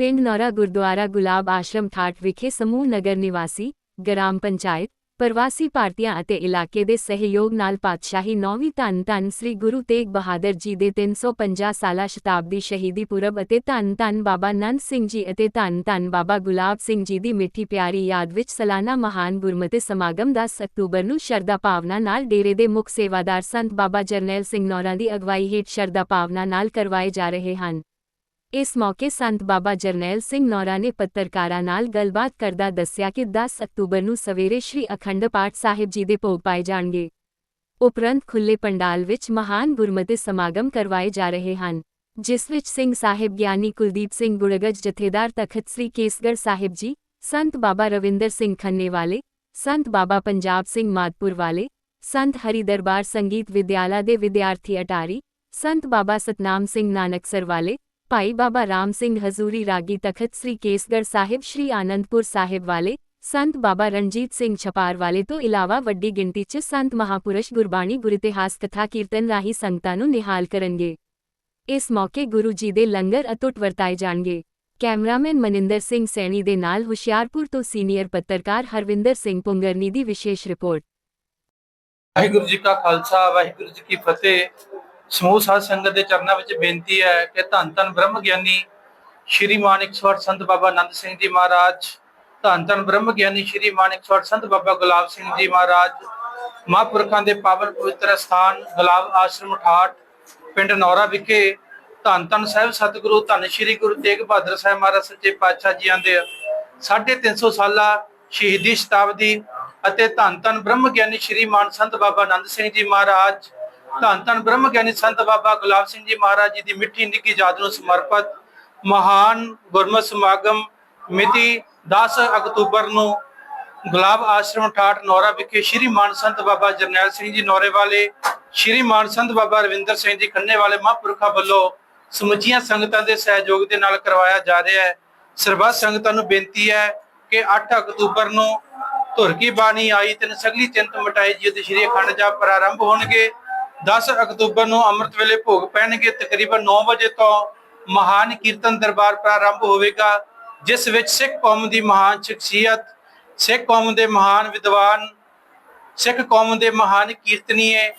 ਪਿੰਡ ਨੌਰਾ ਗੁਰਦੁਆਰਾ ਗੁਲਾਬ ਆਸ਼ਰਮ ਠਾਠ ਵਿਖੇ ਸਮੂਹ ਨਗਰ ਨਿਵਾਸੀ, ਗ੍ਰਾਮ ਪੰਚਾਇਤ, ਪ੍ਰਵਾਸੀ ਭਾਰਤੀਆਂ ਅਤੇ ਇਲਾਕੇ ਦੇ ਸਹਿਯੋਗ ਨਾਲ ਪਾਤਸ਼ਾਹੀ ਨੌਵੀਂ ਧੰਨ ਧੰਨ ਸ੍ਰੀ ਗੁਰੂ ਤੇਗ ਬਹਾਦਰ ਜੀ ਦੇ 350 ਸਾਲਾ ਸ਼ਤਾਬਦੀ ਸ਼ਹੀਦੀ ਪੁਰਬ ਅਤੇ ਧੰਨ ਧੰਨ ਬਾਬਾ ਨੰਦ ਸਿੰਘ ਜੀ ਅਤੇ ਧੰਨ ਧੰਨ ਬਾਬਾ ਗੁਲਾਬ ਸਿੰਘ ਜੀ ਦੀ ਮਿੱਠੀ ਪਿਆਰੀ ਯਾਦ ਵਿੱਚ ਸਾਲਾਨਾ ਮਹਾਨ ਗੁਰਮਤਿ ਸਮਾਗਮ 10 ਅਕਤੂਬਰ ਨੂੰ ਸ਼ਰਧਾ ਭਾਵਨਾ ਨਾਲ ਡੇਰੇ ਦੇ ਮੁੱਖ ਸੇਵਾਦਾਰ ਸੰਤ ਬਾਬਾ ਜਰਨੈਲ ਸਿੰਘ ਨੌਰਾਂ ਦੀ ਅਗਵਾਈ ਹੇਠ ਸ਼ਰਧਾ ਭਾਵਨਾ ਨਾਲ ਕਰਵਾਏ ਜਾ ਰਹੇ ਹਨ। ਇਸ ਮੌਕੇ ਸੰਤ ਬਾਬਾ ਜਰਨੈਲ ਸਿੰਘ ਨੌਰਾ ਨੇ ਪੱਤਰਕਾਰਾਂ ਨਾਲ ਗੱਲਬਾਤ ਕਰਦਾ ਦੱਸਿਆ ਕਿ 10 ਅਕਤੂਬਰ ਨੂੰ ਸਵੇਰੇ ਸ੍ਰੀ ਅਖੰਡ ਪਾਠ ਸਾਹਿਬ ਜੀ ਦੇ ਭੋਗ ਪਾਏ ਜਾਣਗੇ। ਉਪਰੰਤ ਖੁੱਲੇ ਪੰਡਾਲ ਵਿੱਚ ਮਹਾਨ ਗੁਰਮਤਿ ਸਮਾਗਮ ਕਰਵਾਏ ਜਾ ਰਹੇ ਹਨ, ਜਿਸ ਵਿੱਚ ਸਿੰਘ ਸਾਹਿਬ ਗਿਆਨੀ ਕੁਲਦੀਪ ਸਿੰਘ ਗੁੜਗਜ ਜਥੇਦਾਰ ਤਖਤ ਸ੍ਰੀ ਕੇਸਗੜ੍ਹ ਸਾਹਿਬ ਜੀ, ਸੰਤ ਬਾਬਾ ਰਵਿੰਦਰ ਸਿੰਘ ਖੰਨੇ ਵਾਲੇ, ਸੰਤ ਬਾਬਾ ਪੰਜਾਬ ਸਿੰਘ ਮਾਦਪੁਰ ਵਾਲੇ, ਸੰਤ ਹਰੀ ਦਰਬਾਰ ਸੰਗੀਤ ਵਿਦਿਆਲਾ ਦੇ ਵਿਦਿਆਰਥੀ ਅਟਾਰੀ, ਸੰਤ ਬਾਬਾ ਸਤਨਾਮ ਸਿੰਘ ਨਾਨਕਸਰ ਵਾਲੇ ਭਾਈ ਬਾਬਾ ਰਾਮ ਸਿੰਘ ਹਜ਼ੂਰੀ ਰਾਗੀ ਤਖਤ ਸ੍ਰੀ ਕੇਸਗੜ੍ਹ ਸਾਹਿਬ ਸ੍ਰੀ ਆਨੰਦਪੁਰ ਸਾਹਿਬ ਵਾਲੇ ਸੰਤ ਬਾਬਾ ਰਣਜੀਤ ਸਿੰਘ ਛਪਾਰ ਵਾਲੇ ਤੋਂ ਇਲਾਵਾ ਵੱਡੀ ਗਿਣਤੀ 'ਚ ਸੰਤ ਮਹਾਪੁਰਸ਼ ਗੁਰਬਾਣੀ ਗੁਰਿਤਿਹਾਸ ਕਥਾ ਕੀਰਤਨ ਰਾਹੀਂ ਸੰਗਤਾਂ ਨੂੰ ਨਿਹਾਲ ਕਰਨਗੇ ਇਸ ਮੌਕੇ ਗੁਰੂ ਜੀ ਦੇ ਲੰਗਰ ਅਤੁੱਟ ਵਰਤਾਏ ਜਾਣਗੇ ਕੈਮਰਾਮੈਨ ਮਨਿੰਦਰ ਸਿੰਘ ਸੈਣੀ ਦੇ ਨਾਲ ਹੁਸ਼ਿਆਰਪੁਰ ਤੋਂ ਸੀਨੀਅਰ ਪੱਤਰਕਾਰ ਹਰਵਿੰਦਰ ਸਿੰਘ ਪੁੰਗਰਨੀ ਦੀ ਵਿਸ਼ੇਸ਼ ਰਿਪੋਰਟ ਵਾਹਿਗੁਰੂ ਜੀ ਕਾ ਖਾਲਸਾ ਵਾਹਿਗੁਰੂ ਜੀ ਕੀ ਫਤਿਹ ਸਮੂਹ ਸਾਧ ਸੰਗਤ ਦੇ ਚਰਨਾਂ ਵਿੱਚ ਬੇਨਤੀ ਹੈ ਕਿ ਧੰਨ ਧੰਨ ਬ੍ਰਹਮ ਗਿਆਨੀ ਸ਼੍ਰੀ ਮਾਨਿਕ ਸੰਤ ਬਾਬਾ ਆਨੰਦ ਸਿੰਘ ਜੀ ਮਹਾਰਾਜ, ਧੰਨ ਧੰਨ ਬ੍ਰਹਮ ਗਿਆਨੀ ਸ਼੍ਰੀ ਮਾਨਿਕ ਸੰਤ ਬਾਬਾ ਗੁਲਾਬ ਸਿੰਘ ਜੀ ਮਹਾਰਾਜ, ਮਹਾਂਪੁਰਖਾਂ ਦੇ ਪਾਵਨ ਪਵਿੱਤਰ ਸਥਾਨ ਗੁਲਾਬ ਆਸ਼ਰਮ ਠਾਠ, ਪਿੰਡ ਨੌਰਾ ਵਿਖੇ ਧੰਨ ਧੰਨ ਸਾਹਿਬ ਸਤਿਗੁਰੂ, ਧੰਨ ਸ਼੍ਰੀ ਗੁਰੂ ਤੇਗ ਬਹਾਦਰ ਸਾਹਿਬ ਮਹਾਰਾਜ ਸੱਚੇ ਪਾਤਸ਼ਾਹ ਜੀਆਂ ਦੇ 350 ਸਾਲਾ ਸ਼ਹੀਦੀ ਸ਼ਤਾਬਦੀ ਅਤੇ ਧੰਨ ਧੰਨ ਬ੍ਰਹਮ ਗਿਆਨੀ ਸ਼੍ਰੀ ਮਾਨ ਸੰਤ ਬਾਬਾ ਆਨੰਦ ਸਿੰਘ ਜੀ ਮਹਾਰਾਜ ਧੰਨ ਧੰਨ ਬ੍ਰਹਮ ਗਿਆਨੀ ਸੰਤ ਬਾਬਾ ਗੁਲਾਬ ਸਿੰਘ ਜੀ ਮਹਾਰਾਜ ਜੀ ਦੀ ਮਿੱਠੀ ਨਿੱਕੀ ਯਾਦ ਨੂੰ ਸਮਰਪਿਤ ਮਹਾਨ ਗੁਰਮਤਿ ਸਮਾਗਮ ਮਿਤੀ 10 ਅਕਤੂਬਰ ਨੂੰ ਗੁਲਾਬ ਆਸ਼ਰਮ ਠਾਠ ਨੌਰਾ ਵਿਖੇ ਸ਼੍ਰੀ ਮਾਨ ਬਾਬਾ ਜਰਨੈਲ ਸਿੰਘ ਜੀ ਨੌਰੇ ਵਾਲੇ, ਸ਼੍ਰੀ ਮਾਨ ਬਾਬਾ ਰਵਿੰਦਰ ਸਿੰਘ ਜੀ ਖੰਨੇ ਵਾਲੇ ਮਹਾਂਪੁਰਖਾਂ ਵੱਲੋਂ ਸਮੁੱਚੀਆਂ ਸੰਗਤਾਂ ਦੇ ਸਹਿਯੋਗ ਦੇ ਨਾਲ ਕਰਵਾਇਆ ਜਾ ਰਿਹਾ ਹੈ। ਸਰਬੱਤ ਸੰਗਤਾਂ ਨੂੰ ਬੇਨਤੀ ਹੈ ਕਿ 8 ਅਕਤੂਬਰ ਨੂੰ ਧੁਰ ਕੀ ਬਾਣੀ ਆਈ, ਤਿੰਨ ਸਗਲੀ ਚਿੰਤ ਮਟਾਈ ਜੀ ਦੇ ਸ਼੍ਰੀ ਅਖੰਡ ਜਾਪ ਪ੍ਰਾਰੰਭ ਹੋਣਗੇ। 10 ਅਕਤੂਬਰ ਨੂੰ ਅੰਮ੍ਰਿਤ ਵੇਲੇ ਭੋਗ ਪੈਣਗੇ। ਤਕਰੀਬਨ 9 ਵਜੇ ਤੋਂ ਮਹਾਨ ਕੀਰਤਨ ਦਰਬਾਰ ਪ੍ਰਾਰੰਭ ਹੋਵੇਗਾ, ਜਿਸ ਵਿੱਚ ਸਿੱਖ ਕੌਮ ਦੀ ਮਹਾਨ ਸ਼ਖਸੀਅਤ, ਸਿੱਖ ਕੌਮ ਦੇ ਮਹਾਨ ਵਿਦਵਾਨ, ਸਿੱਖ ਕੌਮ ਦੇ ਮਹਾਨ ਕੀਰਤਨੀਏ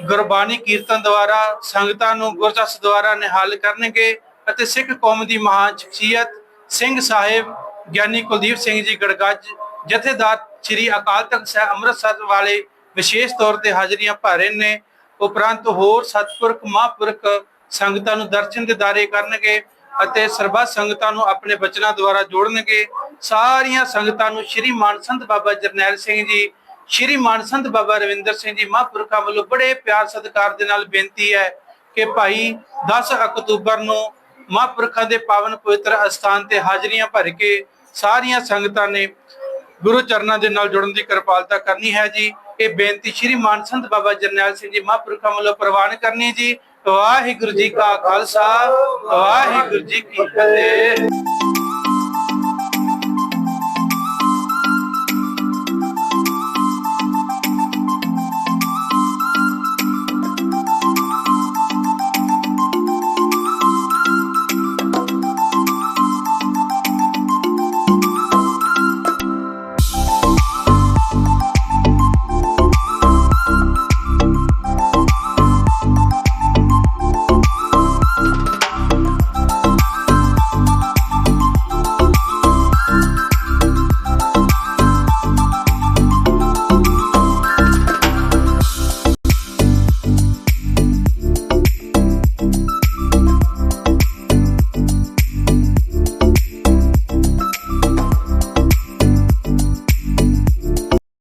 ਗੁਰਬਾਣੀ ਕੀਰਤਨ ਦੁਆਰਾ, ਸੰਗਤਾਂ ਨੂੰ ਗੁਰਜਸ ਦੁਆਰਾ ਨਿਹਾਲ ਕਰਨਗੇ ਅਤੇ ਸਿੱਖ ਕੌਮ ਦੀ ਮਹਾਨ ਸ਼ਖਸੀਅਤ ਸਿੰਘ ਸਾਹਿਬ ਗਿਆਨੀ ਕੁਲਦੀਪ ਸਿੰਘ ਜੀ ਗੜਗੱਜ, ਜਥੇਦਾਰ ਸ੍ਰੀ ਅਕਾਲ ਤਖਤ ਸਾਹਿਬ ਅੰਮ੍ਰਿਤਸਰ ਵਾਲੇ ਵਿਸ਼ੇਸ਼ ਤੌਰ ਤੇ ਹਾਜ਼ਰੀਆਂ ਭਰ ਰਹੇ ਨੇ। ਉਪਰੰਤ ਹੋਰ ਸਤਪੁਰਖ, ਮਹਾਂਪੁਰਖ ਸੰਗਤਾਂ ਨੂੰ ਦਰਸ਼ਨ ਦਿਦਾਰੇ ਕਰਨਗੇ ਅਤੇ ਸਰਬੱਤ ਸੰਗਤਾਂ ਨੂੰ ਆਪਣੇ ਬਚਨਾਂ ਦੁਆਰਾ ਜੋੜਨਗੇ। ਸਾਰੀਆਂ ਸੰਗਤਾਂ ਨੂੰ ਸ਼੍ਰੀ ਮਾਨ ਬਾਬਾ ਜਰਨੈਲ ਸਿੰਘ ਜੀ, ਸ਼੍ਰੀ ਮਾਨ ਬਾਬਾ ਰਵਿੰਦਰ ਸਿੰਘ ਜੀ ਮਹਾਂਪੁਰਖਾਂ ਵੱਲੋਂ ਬੜੇ ਪਿਆਰ ਸਤਿਕਾਰ ਦੇ ਨਾਲ ਬੇਨਤੀ ਹੈ ਕਿ ਭਾਈ 10 ਅਕਤੂਬਰ ਨੂੰ ਮਹਾਂਪੁਰਖਾਂ ਦੇ ਪਾਵਨ ਪਵਿੱਤਰ ਅਸਥਾਨ ਤੇ ਹਾਜ਼ਰੀਆਂ ਭਰ ਕੇ ਸਾਰੀਆਂ ਸੰਗਤਾਂ ਨੇ ਗੁਰੂ ਚਰਨਾਂ ਦੇ ਨਾਲ ਜੁੜਨ ਦੀ ਕਿਰਪਾਲਤਾ ਕਰਨੀ ਹੈ ਜੀ। ਇਹ ਬੇਨਤੀ ਸ਼੍ਰੀ ਮਾਨ ਸੰਤ ਬਾਬਾ ਜਰਨੈਲ ਸਿੰਘ ਜੀ ਮਹਾਂਪੁਰਖਾਂ ਵੱਲੋਂ ਪ੍ਰਵਾਨ ਕਰਨੀ ਜੀ। ਵਾਹਿਗੁਰੂ ਜੀ ਕਾ ਖਾਲਸਾ, ਵਾਹਿਗੁਰੂ ਜੀ ਕੀ ਫਤਿਹ।